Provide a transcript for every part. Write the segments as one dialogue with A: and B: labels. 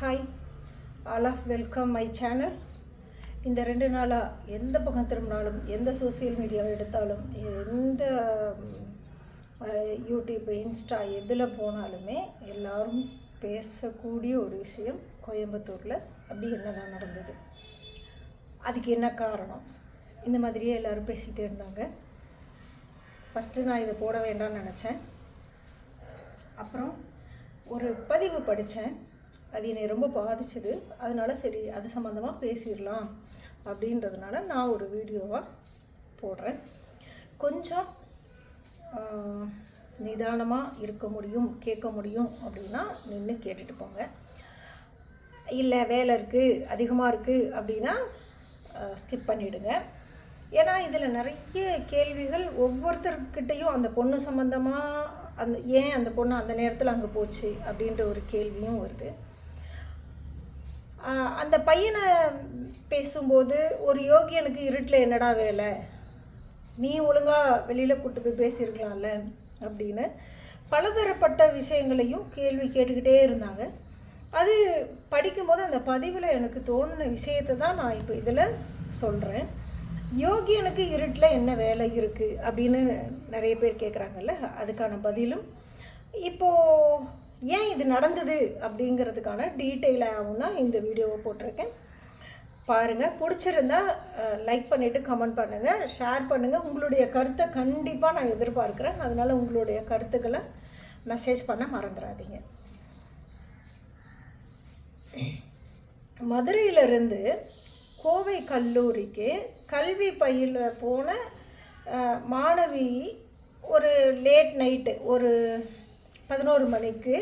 A: Hi all of welcome my channel இந்த ரெண்டு நாளாக எந்த பக்கம் திரும்பினாலும் எந்த சோசியல் மீடியாவை எடுத்தாலும் எந்த யூடியூப் இன்ஸ்டா எதில் போனாலுமே எல்லோரும் பேசக்கூடிய ஒரு விஷயம் கோயம்புத்தூரில். அப்படி என்னதான் நடந்தது? அதுக்கு என்ன காரணம்? இந்த மாதிரியே எல்லோரும் பேசிகிட்டே இருந்தாங்க. ஃபஸ்ட்டு நான் இதை போட வேண்டாம்னு நினச்சேன். அப்புறம் ஒரு பதிவு படித்தேன் அது என்னை ரொம்ப பாதிச்சுது. அதனால் சரி அது சம்மந்தமாக பேசிடலாம் அப்படின்றதுனால நான் ஒரு வீடியோவாக போடுறேன். கொஞ்சம் நிதானமாக இருக்க முடியும் கேட்க முடியும் அப்படின்னா நின்று கேட்டுட்டு போங்க. இல்லை வேலை இருக்குது அதிகமாக இருக்குது அப்படின்னா ஸ்கிப் பண்ணிவிடுங்க ஏன்னா இதில் நிறைய கேள்விகள் ஒவ்வொருத்தர்கிட்டையும் அந்த பொண்ணு சம்மந்தமாக அந்த ஏன் அந்த பொண்ணு அந்த நேரத்தில் அங்கே போச்சு அப்படின்ற ஒரு கேள்வியும் வருது. அந்த பையனை பேசும்போது ஒரு யோகியனுக்கு இருட்டில் என்னடா வேலை? நீ ஒழுங்காக வெளியில் கூட்டு போய் பேசியிருக்கலாம்ல அப்படின்னு பலதரப்பட்ட விஷயங்களையும் கேள்வி கேட்டுக்கிட்டே இருந்தாங்க. அது படிக்கும்போது அந்த பதிவில் எனக்கு தோணுன விஷயத்தை தான் நான் இப்போ இதில் சொல்கிறேன் யோகியனுக்கு இருட்டில் என்ன வேலை இருக்குது அப்படின்னு நிறைய பேர் கேட்குறாங்கல்ல அதுக்கான பதிலும். இப்போது ஏன் இது நடந்தது அப்படிங்கிறதுக்கான டீட்டெயிலாகவும் தான் இந்த வீடியோவை போட்டிருக்கேன். பாருங்கள் பிடிச்சிருந்தா லைக் பண்ணிவிட்டு கமெண்ட் பண்ணுங்கள் ஷேர் பண்ணுங்கள் உங்களுடைய கருத்தை கண்டிப்பாக நான் எதிர்பார்க்குறேன். அதனால் உங்களுடைய கருத்துக்களை மெசேஜ் பண்ண மறந்துடாதீங்க. மதுரையிலிருந்து கோவை கல்லூரிக்கு கல்வி பயில போன மாணவி ஒரு லேட் நைட்டு ஒரு பதினோரு மணிக்கு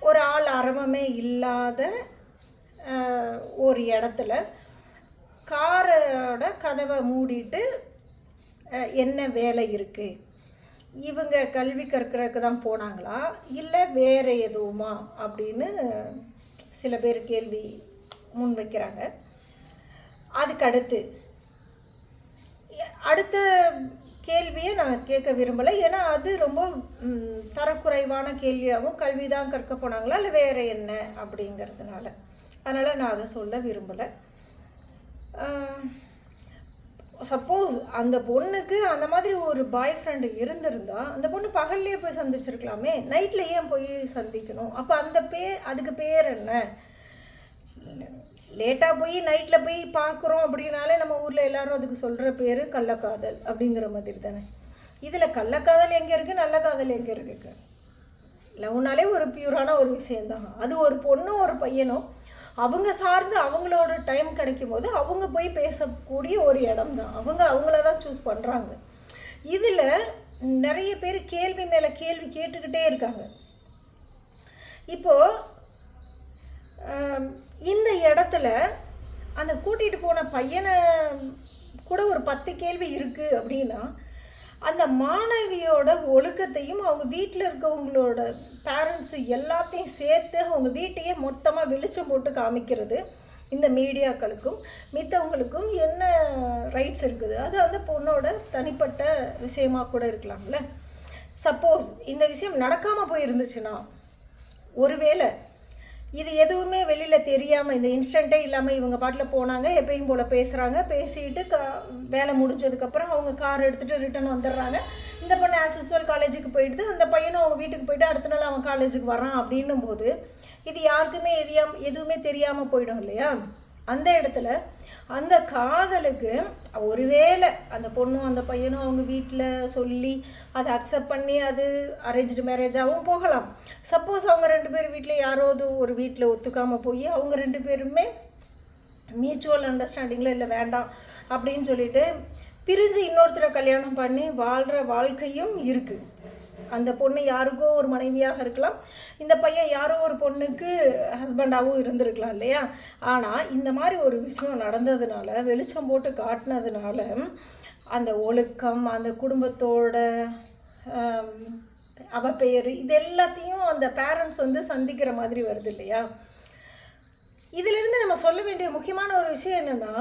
A: ஒரு ஆள் அரவமே இல்லாத ஒரு இடத்துல காரோட கதவை மூடிட்டு என்ன வேலை இருக்குது இவங்க கல்வி கற்கிறதுக்கு தான் போனாங்களா? இல்லை வேறு எதுவுமா? அப்படின்னு சில பேர் கேள்வி முன் வைக்கிறாங்க. அதுக்கு அடுத்து அடுத்த கேள்வியை நான் கேட்க விரும்பலை. ஏன்னா அது ரொம்ப தரக்குறைவான கேள்வியாகவும் கல்வி தான் கற்க போனாங்களா? இல்லை வேறு என்ன அப்படிங்கிறதுனால. அதனால் நான் அதை சொல்ல விரும்பலை. சப்போஸ் அந்த பொண்ணுக்கு அந்த மாதிரி ஒரு பாய் ஃப்ரெண்டு இருந்திருந்தா அந்த பொண்ணு பகல்லையே போய் சந்திச்சிருக்கலாமே. நைட்டில் ஏன் போய் சந்திக்கணும்? அப்போ அந்த பேர் அதுக்கு பேர் என்ன? லேட்டாக போய் நைட்டில் போய் பார்க்குறோம் அப்படின்னாலே நம்ம ஊரில் எல்லாரும் அதுக்கு சொல்கிற பேர் கள்ளக்காதல் அப்படிங்கிற மாதிரி தானே. இதில் கள்ளக்காதல் எங்கே இருக்குது நல்ல காதல் எங்கே இருக்குது லவ்னாலே ஒரு பியூரான ஒரு விஷயந்தான் அது ஒரு பொண்ணும் ஒரு பையனும் அவங்க சார்ந்து அவங்களோட டைம் கிடைக்கும் போது அவங்க போய் பேசக்கூடிய ஒரு இடம் தான் அவங்க அவங்கள தான் சூஸ் பண்ணுறாங்க இதில் நிறைய பேர் கேள்வி மேலே கேள்வி கேட்டுக்கிட்டே இருக்காங்க. இப்போது இந்த இடத்துல அந்த கூட்டிகிட்டு போன பையனை கூட ஒரு பத்து கேள்வி இருக்குது அப்படின்னா அந்த மாணவியோட ஒழுக்கத்தையும் அவங்க வீட்டில் இருக்கவங்களோட பேரண்ட்ஸு எல்லாத்தையும் சேர்த்து அவங்க வீட்டையே மொத்தமாக வெளிச்சம் போட்டு காமிக்கிறது இந்த மீடியாக்களுக்கும் மித்தவங்களுக்கும் என்ன ரைட்ஸ் இருக்குது? அது அந்த பொண்ணோட தனிப்பட்ட விஷயமாக கூட இருக்கலாம்ல. சப்போஸ் இந்த விஷயம் நடக்காமல் போயிருந்துச்சுன்னா ஒருவேளை இது எதுவுமே வெளியில் தெரியாமல் இந்த இன்ஸ்டண்ட்டே இல்லாமல் இவங்க பாட்டில் போனாங்க எப்பயும் போல் பேசுகிறாங்க பேசிட்டு க வேலை முடிஞ்சதுக்கப்புறம் அவங்க கார் எடுத்துகிட்டு ரிட்டர்ன் வந்துடுறாங்க. இந்த பொண்ணு ஆஸ் யூஸ்வல் காலேஜுக்கு போயிடுது அந்த பையனும் அவங்க வீட்டுக்கு போயிட்டு அடுத்த நாள் அவன் காலேஜுக்கு வரான் அப்படின்னும் போது இது யாருக்குமே எதியாம எதுவுமே தெரியாமல் போயிடும் இல்லையா? அந்த இடத்துல அந்த காதலுக்கு ஒருவேளை அந்த பொண்ணும் அந்த பையனும் அவங்க வீட்டில் சொல்லி அதை அக்செப்ட் பண்ணி அது அரேஞ்சு மேரேஜாகவும் போகலாம். சப்போஸ் அவங்க ரெண்டு பேர் வீட்டில் யாராவது ஒரு வீட்டில் ஒத்துக்காமல் போய் அவங்க ரெண்டு பேருமே மியூச்சுவல் அண்டர்ஸ்டாண்டிங்கில் இல்லை வேண்டாம் அப்படின்னு சொல்லிட்டு பிரிஞ்சு இன்னொருத்தரை கல்யாணம் பண்ணி வாழ்கிற வாழ்க்கையும் இருக்குது அந்த பொண்ணு யாருக்கோ ஒரு மனைவியாக இருக்கலாம். இந்த பையன் யாரோ ஒரு பொண்ணுக்கு ஹஸ்பண்டாகவும் இருந்திருக்கலாம் இல்லையா? ஆனால் இந்த மாதிரி ஒரு விஷயம் நடந்ததுனால வெளிச்சம் போட்டு காட்டினதுனால அந்த ஒழுக்கம் அந்த குடும்பத்தோட அவ பெயர் இது எல்லாத்தையும் அந்த பேரண்ட்ஸ் வந்து சந்திக்கிற மாதிரி வருது இல்லையா? இதிலிருந்து நம்ம சொல்ல வேண்டிய முக்கியமான ஒரு விஷயம் என்னென்னா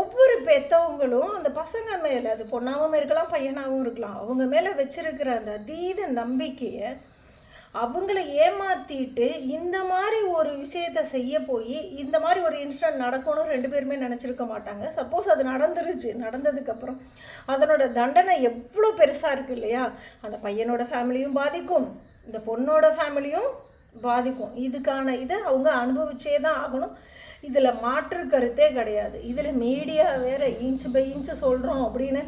A: ஒவ்வொரு பெற்றவங்களும் அந்த பசங்க மேலே அது பொண்ணாகவும் இருக்கலாம் பையனாகவும் இருக்கலாம் அவங்க மேலே வச்சிருக்கிற அந்த அதீத நம்பிக்கையை அவங்கள ஏமாற்றிட்டு இந்த மாதிரி ஒரு விஷயத்த செய்ய போய் இந்த மாதிரி ஒரு இன்சிடென்ட் நடக்கணும் ரெண்டு பேருமே நினச்சிருக்க மாட்டாங்க. சப்போஸ் அது நடந்துருச்சு நடந்ததுக்கப்புறம் அதனோட தண்டனை எவ்வளோ பெருசாக இருக்குது இல்லையா? அந்த பையனோட ஃபேமிலியும் பாதிக்கும் இந்த பொண்ணோட ஃபேமிலியும் பாதிக்கும். இதுக்கான இதை அவங்க அனுபவிச்சே தான் ஆகணும். இதில் மாற்று கருத்தே கிடையாது. இதில் மீடியா வேற இன்ச்சு பை இன்ச்சு சொல்கிறோம் அப்படின்னு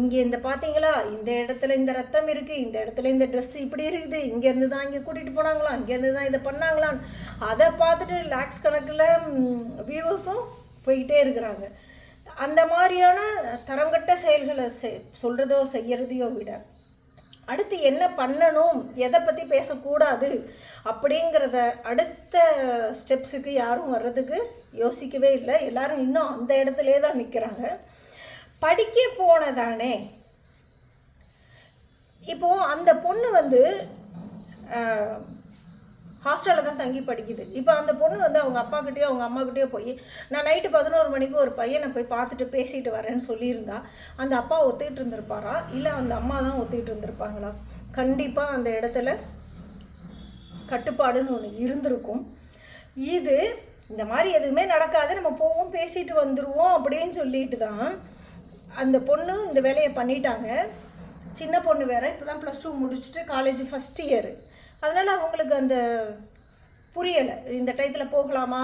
A: இங்கே இந்த பார்த்தீங்களா இந்த இடத்துல இந்த ரத்தம் இருக்குது இந்த இடத்துல இந்த ட்ரெஸ் இப்படி இருக்குது இங்கேருந்து தான் இங்கே கூட்டிகிட்டு போனாங்களா இங்கேருந்து தான் இதை பண்ணாங்களான்னு அதை பார்த்துட்டு லேக்ஸ் கணக்கில் வியூவர்ஸும் போய்கிட்டே இருக்கிறாங்க. அந்த மாதிரியான தரங்கட்ட செயல்களை செ சொல்கிறதோ செய்கிறதையோ விட அடுத்து என்ன பண்ணணும் எதை பற்றி பேசக்கூடாது அப்படிங்கிறத அடுத்த ஸ்டெப்ஸுக்கு யாரும் வர்றதுக்கு யோசிக்கவே இல்லை. எல்லாரும் இன்னும் அந்த இடத்துலே தான் நிற்கிறாங்க படிக்க போனதானே? இப்போது அந்த பொண்ணு வந்து ஹாஸ்டலில் தான் தங்கி படிக்குது. இப்போ அந்த பொண்ணு வந்து அவங்க அப்பாக்கிட்டேயோ அவங்க அம்மாக்கிட்டேயோ போய் நான் நைட்டு பதினோரு மணிக்கு ஒரு பையனை போய் பார்த்துட்டு பேசிட்டு வரேன்னு சொல்லியிருந்தா அந்த அப்பா ஒத்துக்கிட்டு இருந்திருப்பாரா? இல்லை அந்த அம்மா தான் ஒத்துக்கிட்டு இருந்திருப்பாங்களா? கண்டிப்பாக அந்த இடத்துல கட்டுப்பாடுன்னு ஒன்று இருந்திருக்கும். இது இந்த மாதிரி எதுவுமே நடக்காது. நம்ம போவோம் பேசிட்டு வந்துடுவோம் அப்படின்னு சொல்லிட்டு தான் அந்த பொண்ணு இந்த வேலையை பண்ணிட்டாங்க. சின்ன பொண்ணு வேற. இப்போ தான் ப்ளஸ் டூ முடிச்சுட்டு காலேஜ் ஃபஸ்ட் இயரு அதனால் அவங்களுக்கு அந்த புரியலை. இந்த டயத்தில் போகலாமா?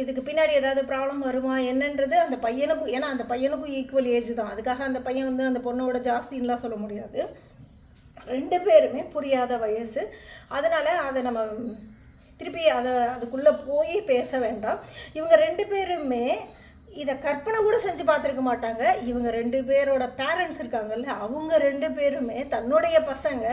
A: இதுக்கு பின்னாடி ஏதாவது ப்ராப்ளம் வருமா? என்னன்றது அந்த பையனுக்கும் ஏன்னா அந்த பையனுக்கும் ஈக்குவல் ஏஜ் தான். அதுக்காக அந்த பையன் வந்து அந்த பொண்ணோட ஜாஸ்தின்லாம் சொல்ல முடியாது. ரெண்டு பேருமே புரியாத வயசு. அதனால் அதை நம்ம திருப்பி அதை அதுக்குள்ளே போய் பேச வேண்டாம். இவங்க ரெண்டு பேருமே இதை கற்பனை கூட செஞ்சு பார்த்துருக்க மாட்டாங்க. இவங்க ரெண்டு பேரோட பேரண்ட்ஸ் இருக்காங்கல்ல அவங்க ரெண்டு பேருமே தன்னுடைய பசங்க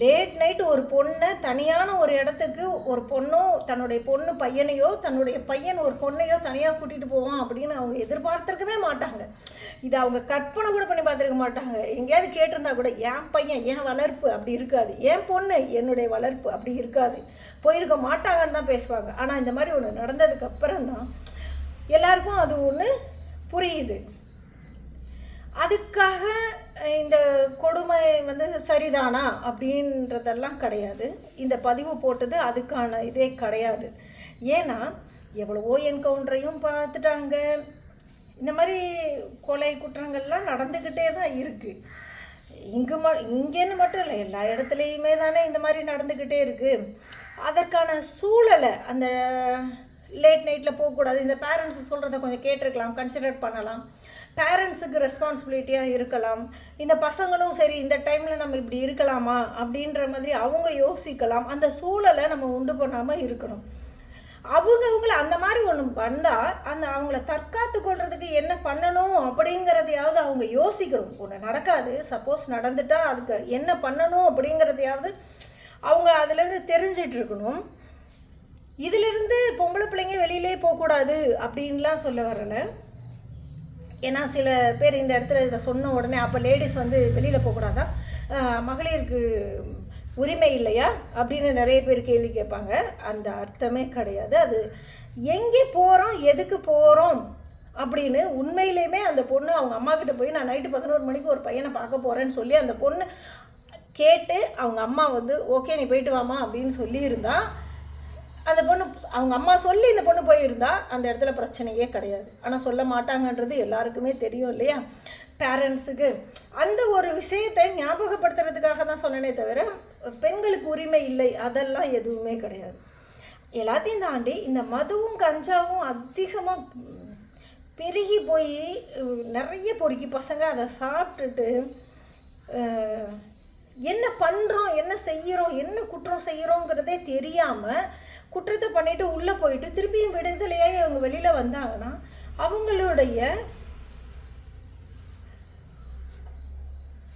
A: லேட் நைட் ஒரு பொண்ணை தனியான ஒரு இடத்துக்கு ஒரு பொண்ணோ தன்னுடைய பொண்ணு பையனையோ தன்னுடைய பையன் ஒரு பொண்ணையோ தனியாக கூட்டிகிட்டு போவான் அப்படின்னு அவங்க எதிர்பார்த்துருக்கவே மாட்டாங்க. இதை அவங்க கற்பனை கூட பண்ணி பார்த்துருக்க மாட்டாங்க. எங்கேயாவது கேட்டிருந்தா கூட என் பையன் என் வளர்ப்பு அப்படி இருக்காது. என் பொண்ணு என்னுடைய வளர்ப்பு அப்படி இருக்காது. போயிருக்க மாட்டாங்கன்னு தான் பேசுவாங்க. ஆனால் இந்த மாதிரி ஒன்று நடந்ததுக்கு அப்புறம் தான் எல்லாருக்கும் அது ஒன்று புரியுது. அதுக்காக இந்த கொடுமை வந்து சரிதானா அப்படின்றதெல்லாம் கிடையாது. இந்த பதிவு போட்டது அதுக்கான இதே கிடையாது. ஏன்னா எவ்வளவோ என்கவுண்டரையும் பார்த்துட்டாங்க. இந்த மாதிரி கொலை குற்றங்கள்லாம் நடந்துக்கிட்டே தான் இருக்குது இங்கே ம இங்கேன்னு மட்டும் இல்லை எல்லா இடத்துலையுமே தானே இந்த மாதிரி நடந்துக்கிட்டே இருக்குது அதற்கான சூழலை அந்த லேட் நைட்டில் போகக்கூடாது. இந்த பேரண்ட்ஸ் சொல்கிறத கொஞ்சம் கேட்டிருக்கலாம் கன்சிடர் பண்ணலாம். பேரண்ட்ஸுக்கு ரெஸ்பான்சிபிலிட்டியாக இருக்கலாம். இந்த பசங்களும் சரி இந்த டைமில் நம்ம இப்படி இருக்கலாமா? அப்படின்ற மாதிரி அவங்க யோசிக்கலாம். அந்த சூழலை நம்ம உண்டு பண்ணாமல் இருக்கணும். அவங்க அவங்கள அந்த மாதிரி ஒன்று வந்தால் அந்த அவங்கள தற்காத்து கொள்றதுக்கு என்ன பண்ணணும் அப்படிங்கிறதையாவது அவங்க யோசிக்கணும். ஒன்று நடக்காது. சப்போஸ் நடந்துட்டால் அதுக்கு என்ன பண்ணணும் அப்படிங்கிறதையாவது அவங்க அதிலேருந்து தெரிஞ்சிட்டு இருக்கணும். இதிலிருந்து பொம்பளை பிள்ளைங்க வெளியிலே போகக்கூடாது அப்படின்லாம் சொல்ல வரலை. ஏன்னா சில பேர் இந்த இடத்துல இதை சொன்ன உடனே அப்போ லேடிஸ் வந்து வெளியில் போகக்கூடாதா? மகளிருக்கு உரிமை இல்லையா? அப்படின்னு நிறைய பேர் கேள்வி கேட்பாங்க. அந்த அர்த்தமே கிடையாது. அது எங்கே போகிறோம் எதுக்கு போகிறோம் அப்படின்னு உண்மையிலேயுமே அந்த பொண்ணு அவங்க அம்மாக்கிட்ட போய் நான் நைட்டு பதினோரு மணிக்கு ஒரு பையனை பார்க்க போகிறேன்னு சொல்லி அந்த பொண்ணு கேட்டு அவங்க அம்மா வந்து ஓகே நீ போயிட்டு வாமா அப்படின்னு சொல்லியிருந்தா அந்த பொண்ணு அவங்க அம்மா சொல்லி இந்த பொண்ணு போயிருந்தா அந்த இடத்துல பிரச்சனையே கிடையாது. ஆனால் சொல்ல மாட்டாங்கன்றது எல்லாருக்குமே தெரியும் இல்லையா? பேரண்ட்ஸுக்கு அந்த ஒரு விஷயத்தை ஞாபகப்படுத்துறதுக்காக தான் சொன்னனே தவிர பெண்களுக்கு உரிமை இல்லை அதெல்லாம் எதுவுமே கிடையாது. எல்லாத்தையும் தாண்டி இந்த மதுவும் கஞ்சாவும் அதிகமாக பெருகி போய் நிறைய பொறுக்கி பசங்க அதை சாப்பிட்டுட்டு என்ன பண்ணுறோம் என்ன செய்கிறோம் என்ன குற்றம் செய்கிறோங்கிறதே தெரியாமல் குற்றத்தை பண்ணிவிட்டு உள்ளே போயிட்டு திருப்பியும் விடுதலையே அவங்க வெளியில் வந்தாங்கன்னா அவங்களுடைய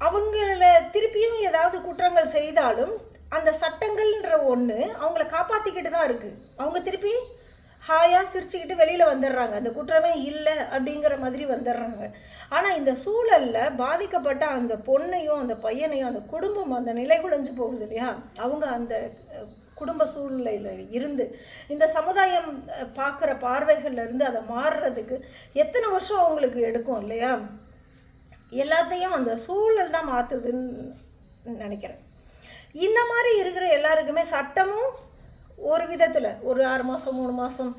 A: அவங்கள திருப்பியும் ஏதாவது குற்றங்கள் செய்தாலும் அந்த சட்டங்கள்ன்ற ஒன்று அவங்கள காப்பாற்றிக்கிட்டு தான் இருக்குது அவங்க திருப்பி ஹாயாக சிரிச்சுக்கிட்டு வெளியில் வந்துடுறாங்க அந்த குற்றமே இல்லை அப்படிங்கிற மாதிரி வந்துடுறாங்க ஆனால் இந்த சூழலில் பாதிக்கப்பட்ட அந்த பொண்ணையும் அந்த பையனையும் அந்த குடும்பம் அந்த நிலை குலைஞ்சு போகுது இல்லையா? அவங்க அந்த குடும்ப சூழ்நிலையில் இருந்து இந்த சமுதாயம் பார்க்குற பார்வைகள்லேருந்து அதை மாறுறதுக்கு எத்தனை வருஷம் அவங்களுக்கு எடுக்கும் இல்லையா? எல்லாத்தையும் அந்த சூழல் தான் மாற்றுதுன்னு நினைக்கிறேன். இந்த மாதிரி இருக்கிற எல்லாருக்குமே சட்டமும் ஒரு விதத்தில் ஒரு ஆறு மாதம் மூணு மாதம்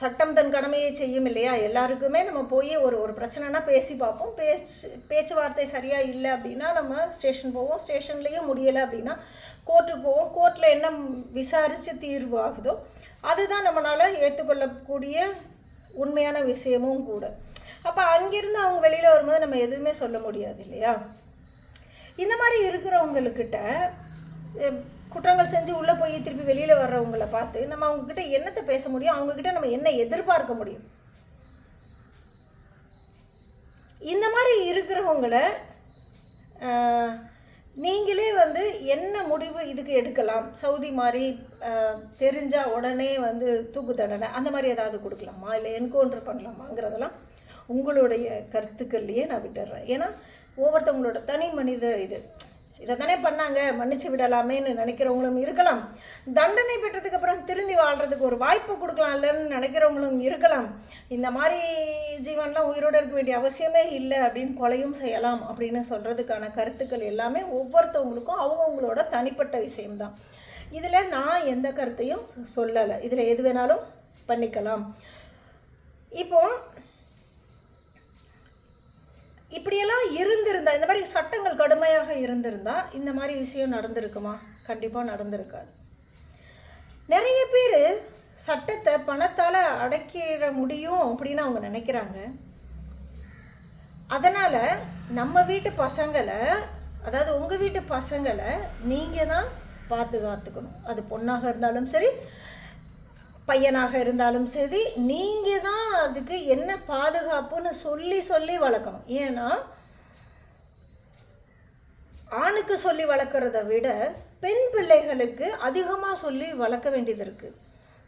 A: சட்டம் தன் கடமையை செய்யும் இல்லையா? எல்லாருக்குமே நம்ம போய் ஒரு ஒரு பிரச்சனைனா பேசி பார்ப்போம். பேச்சு பேச்சுவார்த்தை சரியாக இல்லை அப்படின்னா நம்ம ஸ்டேஷன் போவோம். ஸ்டேஷன்லேயும் முடியலை அப்படின்னா கோர்ட்டுக்கு போவோம். கோர்ட்டில் என்ன விசாரித்து தீர்வு ஆகுதோ அதுதான் நம்மளால் ஏற்றுக்கொள்ளக்கூடிய உண்மையான விஷயமும் கூட. அப்போ அங்கேருந்து அவங்க வெளியில் வரும்போது நம்ம எதுவுமே சொல்ல முடியாது இல்லையா? இந்த மாதிரி இருக்கிறவங்கக்கிட்ட குற்றங்கள் செஞ்சு உள்ளே போய் திருப்பி வெளியில் வர்றவங்கள பார்த்து நம்ம அவங்கக்கிட்ட என்னத்தை பேச முடியும்? அவங்கக்கிட்ட நம்ம என்ன எதிர்பார்க்க முடியும்? இந்த மாதிரி இருக்கிறவங்கள நீங்களே வந்து என்ன முடிவு இதுக்கு எடுக்கலாம்? சவுதி மாதிரி தெரிஞ்சால் உடனே வந்து தூக்கு தண்டனை அந்த மாதிரி ஏதாவது கொடுக்கலாமா? இல்லை என்கவுண்டர் பண்ணலாமாங்கிறதெல்லாம் உங்களுடைய கருத்துக்கள்லையே நான் விட்டுடுறேன் ஏன்னா ஒவ்வொருத்தவங்களோட தனி மனித இது. இதை தானே பண்ணாங்க? மன்னிச்சு விடலாமேன்னு நினைக்கிறவங்களும் இருக்கலாம். தண்டனை பெற்றதுக்கு அப்புறம் திருந்தி வாழ்கிறதுக்கு ஒரு வாய்ப்பு கொடுக்கலாம் இல்லைன்னு நினைக்கிறவங்களும் இருக்கலாம். இந்த மாதிரி ஜீவன்லாம் உயிரோடு இருக்க வேண்டிய அவசியமே இல்லை அப்படின்னு கொலையும் செய்யலாம் அப்படின்னு சொல்கிறதுக்கான கருத்துக்கள் எல்லாமே ஒவ்வொருத்தவங்களுக்கும் அவங்கவுங்களோட தனிப்பட்ட விஷயம்தான். இதில் நான் எந்த கருத்தையும் சொல்லலை. இதில் எது வேணாலும் பண்ணிக்கலாம். இப்போது இப்படியெல்லாம் இருந்திருந்தா இந்த மாதிரி சட்டங்கள் கடுமையாக இருந்திருந்தா இந்த மாதிரி விஷயம் நடந்திருக்குமா? கண்டிப்பாக நடந்திருக்காது. நிறைய பேர் சட்டத்தை பணத்தால் அடக்கிட முடியும் அப்படின்னு அவங்க நினைக்கிறாங்க. அதனால் நம்ம வீட்டு பசங்களை அதாவது உங்கள் வீட்டு பசங்களை நீங்கள் தான் பாதுகாத்துக்கணும். அது பொண்ணாக இருந்தாலும் சரி பையனாக இருந்தாலும் சரி நீங்கள் தான் அதுக்கு என்ன பாதுகாப்புன்னு சொல்லி சொல்லி வளர்க்கணும். ஏன்னா ஆணுக்கு சொல்லி வளர்க்குறத விட பெண் பிள்ளைகளுக்கு அதிகமாக சொல்லி வளர்க்க வேண்டியது இருக்குது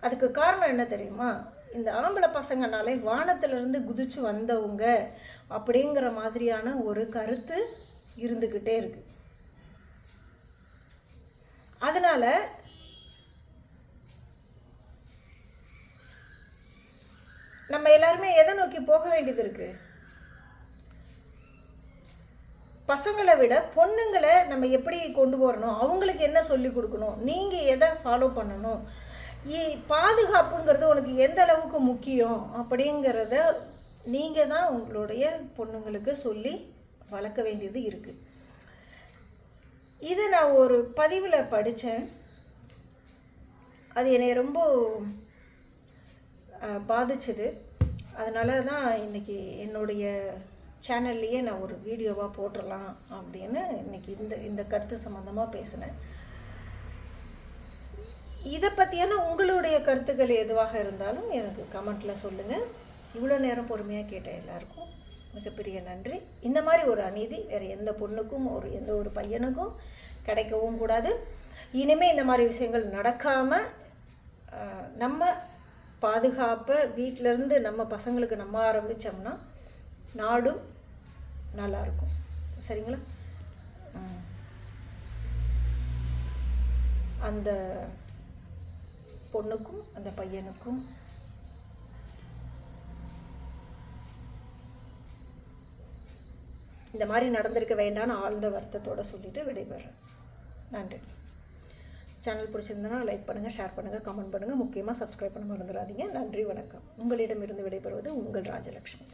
A: அதுக்கு காரணம் என்ன தெரியுமா? இந்த ஆம்பளை பசங்கனாலே வானத்திலிருந்து குதிச்சு வந்தவங்க அப்படிங்கிற மாதிரியான ஒரு கருத்து இருந்துக்கிட்டே இருக்குது அதனால் நம்ம எல்லாருமே எதை நோக்கி போக வேண்டியது இருக்கு? பசங்களை விட பொண்ணுங்களை நம்ம எப்படி கொண்டு வரணும் அவங்களுக்கு என்ன சொல்லி கொடுக்கணும்? நீங்கள் எதை ஃபாலோ பண்ணணும்? இ- பாதுகாப்புங்கிறது உனக்கு எந்த அளவுக்கு முக்கியம் அப்படிங்கிறத நீங்கள் தான் உங்களுடைய பொண்ணுங்களுக்கு சொல்லி வளர்க்க வேண்டியது இருக்குது இதை நான் ஒரு பதிவில் படித்தேன் அது என்னை ரொம்ப பாதிச்சது. அதனால தான் இன்றைக்கி என்னுடைய சேனல்லையே நான் ஒரு வீடியோவாக போட்டுடலாம் அப்படின்னு இன்னைக்கு இந்த இந்த கருத்து சம்மந்தமாக பேசினேன். இதை பற்றியான உங்களுடைய கருத்துக்கள் எதுவாக இருந்தாலும் எனக்கு கமெண்ட்டில் சொல்லுங்கள் இவ்வளோ நேரம் பொறுமையாக கேட்ட எல்லாருக்கும் மிகப்பெரிய நன்றி. இந்த மாதிரி ஒரு அநீதி வேறு எந்த பொண்ணுக்கும் ஒரு எந்த ஒரு பையனுக்கும் கிடைக்கவும் கூடாது. இனிமேல் இந்த மாதிரி விஷயங்கள் நடக்காமல் நம்ம பாதுகாப்பை வீட்டிலேருந்து நம்ம பசங்களுக்கு நம்ம ஆரம்பித்தோம்னா நாடும் நல்லாயிருக்கும். சரிங்களா? அந்த பொண்ணுக்கும் அந்த பையனுக்கும் இந்த மாதிரி நடந்திருக்க வேண்டாம்னு ஆழ்ந்த வருத்தத்தோடு சொல்லிட்டு விடைபெறேன். நன்றி. சேனல் பிடிச்சிருந்தனா லைக் பண்ணுங்கள் ஷேர் பண்ணுங்கள் கமெண்ட் பண்ணுங்கள் முக்கியமாக சப்ஸ்கிரைப் பண்ண மறந்துடாதீங்க. நன்றி வணக்கம். உங்களிடமிருந்து விடைபெறுவது உங்கள் ராஜலக்ஷ்மி